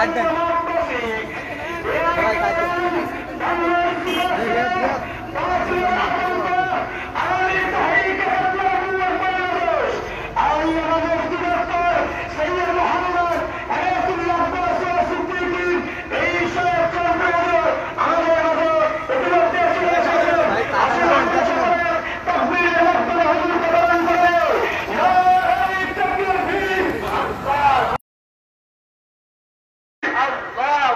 Side দেন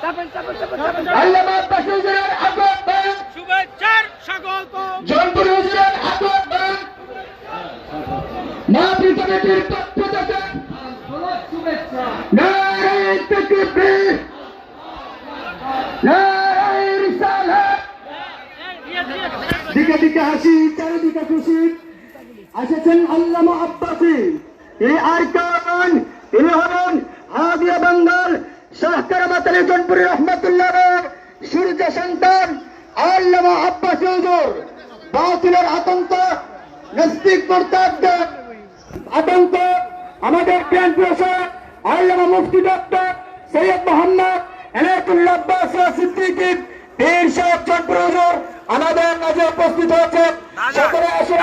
চাপেন চাপেন চাপেন চাপেন আল্লামা তাসুজের আব্বাস শুভেচ্ছার স্বাগত মা পৃথিবীর পক্ষ থেকে নারায়ণ তাকবীর নারায়ণ রিসালাত। দিকে দিকে হাসি চারিদিকে খুশি। এসেছেন আল্লামা আব্বাসি। তিনি আর কেমন তিনি হলেন হাদিয়া বাঙ্গাল শাহকার মাতালি জনপুরি রহমতুল্লাহ সূর্য সন্তান আল্লামা আব্বাসি হুজুর বাতিলের আতঙ্ক নাস্তিক মোরতাদদের আতঙ্ক আমাদের প্রাণ প্রসাদ আল্লামা মুফতি ডক্টর সৈয়দ মোহাম্মদ এনায়তুল্লাহ আব্বাস সিদ্দিকী পীর সাহেব হুজুর আমাদের মাঝে উপস্থিত হয়েছে সকলে আসলে